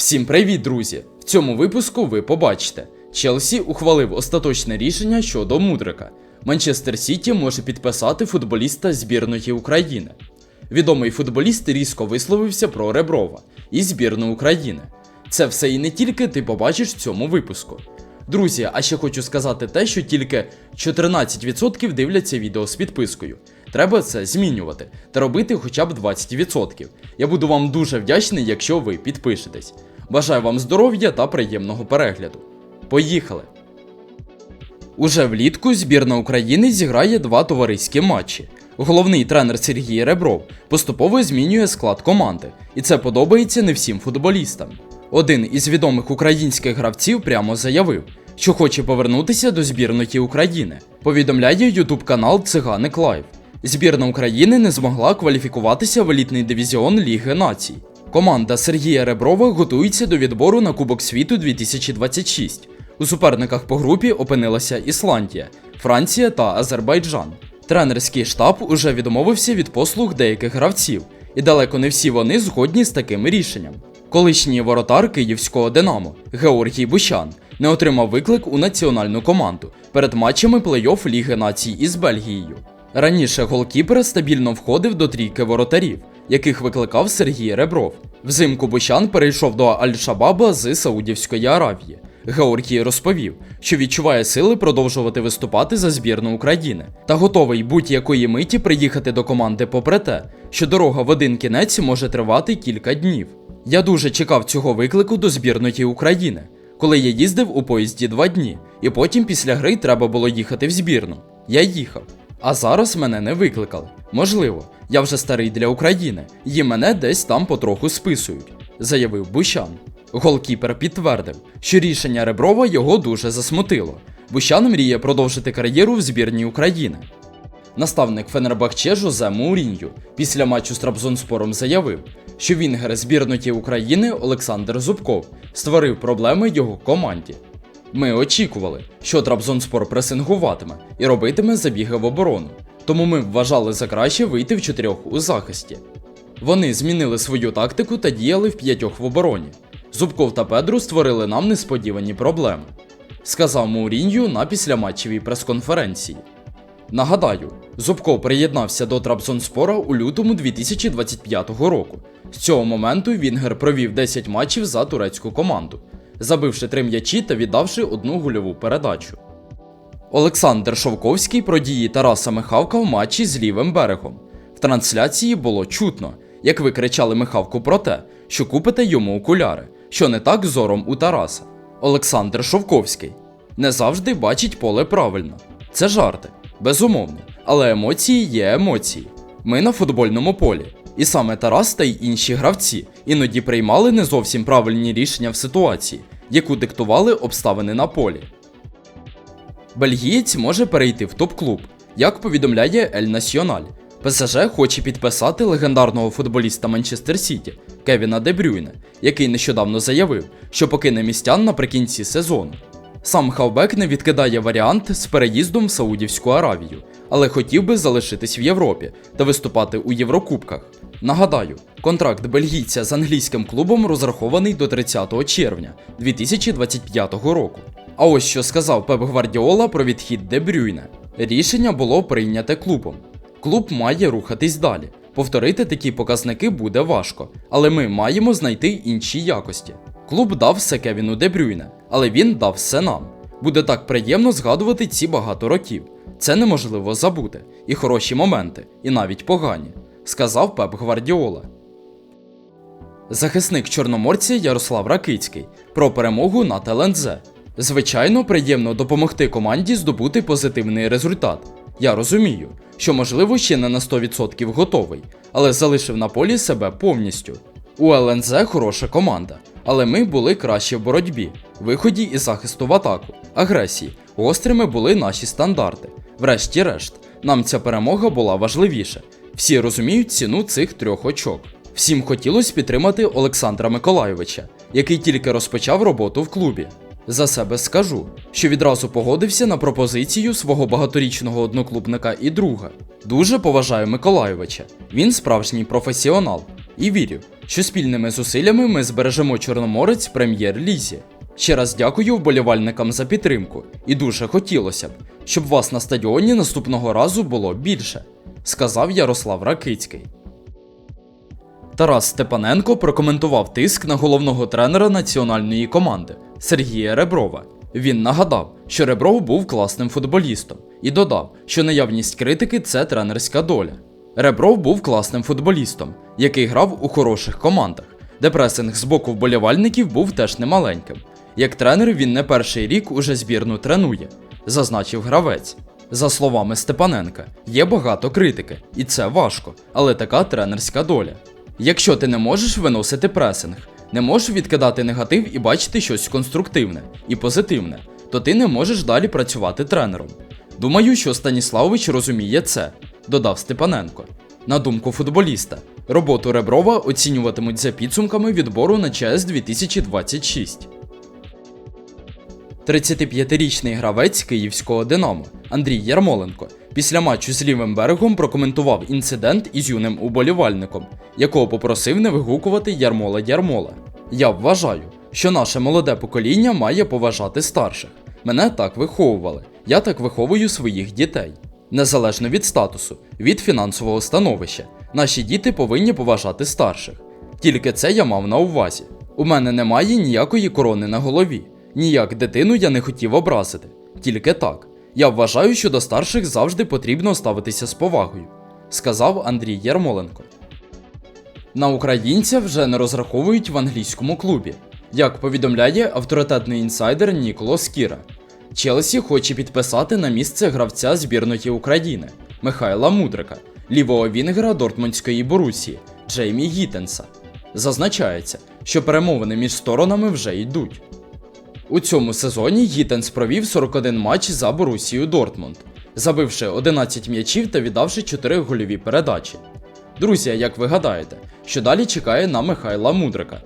Всім привіт, друзі! В цьому випуску ви побачите: Челсі ухвалив остаточне рішення щодо Мудрика. Манчестер Сіті може підписати футболіста збірної України. Відомий футболіст різко висловився про Реброва і збірну України. Це все і не тільки ти побачиш в цьому випуску. Друзі, а ще хочу сказати те, що тільки 14% дивляться відео з підпискою. Треба це змінювати та робити хоча б 20%. Я буду вам дуже вдячний, якщо ви підпишетесь. Бажаю вам здоров'я та приємного перегляду. Поїхали! Уже влітку збірна України зіграє два товариські матчі. Головний тренер Сергій Ребров поступово змінює склад команди, і це подобається не всім футболістам. Один із відомих українських гравців прямо заявив, що хоче повернутися до збірної України. Повідомляє ютуб канал Циганик Лайв. Збірна України не змогла кваліфікуватися в елітний дивізіон Ліги Націй. Команда Сергія Реброва готується до відбору на Кубок світу 2026. У суперниках по групі опинилася Ісландія, Франція та Азербайджан. Тренерський штаб уже відмовився від послуг деяких гравців, і далеко не всі вони згодні з таким рішенням. Колишній воротар київського Динамо Георгій Бущан не отримав виклик у національну команду перед матчами плей-офф Ліги Націй із Бельгією. Раніше голкіпер стабільно входив до трійки воротарів, яких викликав Сергій Ребров. Взимку Бущан перейшов до Аль-Шабаба з Саудівської Аравії. Георгій розповів, що відчуває сили продовжувати виступати за збірну України та готовий будь-якої миті приїхати до команди попри те, що дорога в один кінець може тривати кілька днів. Я дуже чекав цього виклику до збірної України, коли я їздив у поїзді два дні, і потім після гри треба було їхати в збірну. Я їхав. А зараз мене не викликали. Можливо, я вже старий для України, і мене десь там потроху списують, заявив Бущан. Голкіпер підтвердив, що рішення Реброва його дуже засмутило. Бущан мріє продовжити кар'єру в збірній України. Наставник Фенербахче Жозе Маурінью після матчу з Трабзонспором заявив, що вінгер збірної України Олександр Зубков створив проблеми його команді. Ми очікували, що Трабзонспор пресингуватиме і робитиме забіги в оборону, тому ми вважали за краще вийти в чотирьох у захисті. Вони змінили свою тактику та діяли в п'ятьох в обороні. Зубков та Педру створили нам несподівані проблеми, сказав Маурінью на післяматчевій прес-конференції. Нагадаю, Зубков приєднався до Трабзонспора у лютому 2025 року. З цього моменту Вінгер провів 10 матчів за турецьку команду, забивши 3 м'ячі та віддавши одну гольову передачу. Олександр Шовковський про дії Тараса Михавка в матчі з лівим берегом. В трансляції було чутно, як ви кричали Михавку про те, що купите йому окуляри, що не так зором у Тараса. Олександр Шовковський не завжди бачить поле правильно. Це жарти, безумовно, але емоції є емоції. Ми на футбольному полі. І саме Тарас та й інші гравці іноді приймали не зовсім правильні рішення в ситуації, яку диктували обставини на полі. Бельгієць може перейти в топ-клуб, як повідомляє Ель Національ. ПСЖ хоче підписати легендарного футболіста Манчестер Сіті Кевіна Де Брюйне, який нещодавно заявив, що покине містян наприкінці сезону. Сам Хавбек не відкидає варіант з переїздом в Саудівську Аравію, але хотів би залишитись в Європі та виступати у Єврокубках. Нагадаю, контракт бельгійця з англійським клубом розрахований до 30 червня 2025 року. А ось що сказав Пеп Гвардіола про відхід Де Брюйне. Рішення було прийняте клубом. Клуб має рухатись далі. Повторити такі показники буде важко, але ми маємо знайти інші якості. Клуб дав все Кевіну Де Брюйне, але він дав все нам. Буде так приємно згадувати ці багато років. Це неможливо забути. І хороші моменти, і навіть погані, сказав Пеп Гвардіола. Захисник чорноморця Ярослав Ракицький про перемогу над ЛНЗ. Звичайно, приємно допомогти команді здобути позитивний результат. Я розумію, що можливо ще не на 100% готовий, але залишив на полі себе повністю. У ЛНЗ хороша команда, але ми були краще в боротьбі, виході і захисту в атаку, агресії. Гострими були наші стандарти. Врешті-решт, нам ця перемога була важливіша. Всі розуміють ціну цих трьох очок. Всім хотілося підтримати Олександра Миколайовича, який тільки розпочав роботу в клубі. За себе скажу, що відразу погодився на пропозицію свого багаторічного одноклубника і друга. Дуже поважаю Миколайовича. Він справжній професіонал. І вірю, що спільними зусиллями ми збережемо Чорноморець в прем'єр-лізі. Ще раз дякую вболівальникам за підтримку, і дуже хотілося б, щоб вас на стадіоні наступного разу було більше, сказав Ярослав Ракицький. Тарас Степаненко прокоментував тиск на головного тренера національної команди Сергія Реброва. Він нагадав, що Ребров був класним футболістом, і додав, що наявність критики це тренерська доля. Ребров був класним футболістом, який грав у хороших командах, де пресинг з боку вболівальників був теж немаленьким. Як тренер він не перший рік уже збірну тренує, зазначив гравець. За словами Степаненка, є багато критики, і це важко, але така тренерська доля. Якщо ти не можеш виносити пресинг, не можеш відкидати негатив і бачити щось конструктивне і позитивне, то ти не можеш далі працювати тренером. Думаю, що Станіславович розуміє це, додав Степаненко. На думку футболіста, роботу Реброва оцінюватимуть за підсумками відбору на ЧС 2026. 35-річний гравець київського Динамо Андрій Ярмоленко після матчу з лівим берегом прокоментував інцидент із юним уболівальником, якого попросив не вигукувати Ярмола Ярмола. Я вважаю, що наше молоде покоління має поважати старших. Мене так виховували, я так виховую своїх дітей. Незалежно від статусу, від фінансового становища, наші діти повинні поважати старших. Тільки це я мав на увазі. У мене немає ніякої корони на голові. Ніяк дитину я не хотів образити. Тільки так. Я вважаю, що до старших завжди потрібно ставитися з повагою, сказав Андрій Ярмоленко. На українця вже не розраховують в англійському клубі, як повідомляє авторитетний інсайдер Ніколос Кіра. Челсі хоче підписати на місце гравця збірної України Михайла Мудрика, лівого вінгера Дортмундської Борусії Джеймі Гітенса. Зазначається, що перемовини між сторонами вже йдуть. У цьому сезоні Гітенс провів 41 матч за Борусію Дортмунд, забивши 11 м'ячів та віддавши 4 гольові передачі. Друзі, як ви гадаєте, що далі чекає на Михайла Мудрика?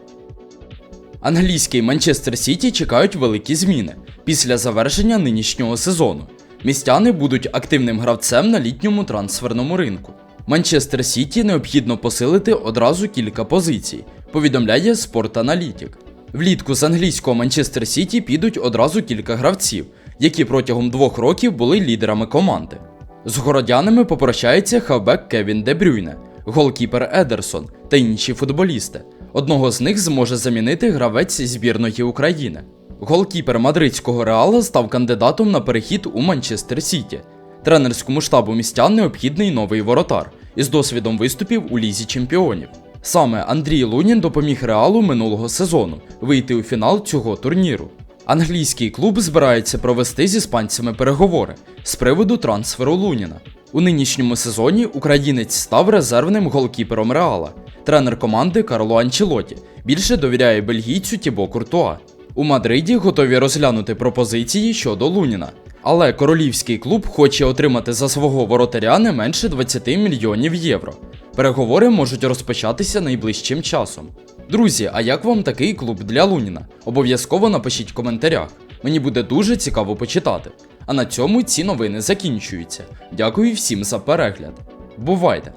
Англійський Манчестер Сіті чекають великі зміни після завершення нинішнього сезону. Містяни будуть активним гравцем на літньому трансферному ринку. Манчестер Сіті необхідно посилити одразу кілька позицій, повідомляє Спортаналітік. Влітку з англійського Манчестер Сіті підуть одразу кілька гравців, які протягом двох років були лідерами команди. З городянами попрощається хавбек Кевін Де Брюйне, голкіпер Едерсон та інші футболісти. Одного з них зможе замінити гравець збірної України. Голкіпер мадридського реала став кандидатом на перехід у Манчестер Сіті. Тренерському штабу містян необхідний новий воротар із досвідом виступів у лізі чемпіонів. Саме Андрій Лунін допоміг реалу минулого сезону вийти у фінал цього турніру. Англійський клуб збирається провести з іспанцями переговори з приводу трансферу Луніна. У нинішньому сезоні українець став резервним голкіпером Реала. Тренер команди Карло Анчелоті більше довіряє бельгійцю Тібо Куртуа. У Мадриді готові розглянути пропозиції щодо Луніна. Але королівський клуб хоче отримати за свого воротаря не менше 20 мільйонів євро. Переговори можуть розпочатися найближчим часом. Друзі, а як вам такий клуб для Луніна? Обов'язково напишіть в коментарях. Мені буде дуже цікаво почитати. А на цьому ці новини закінчуються. Дякую всім за перегляд. Бувайте!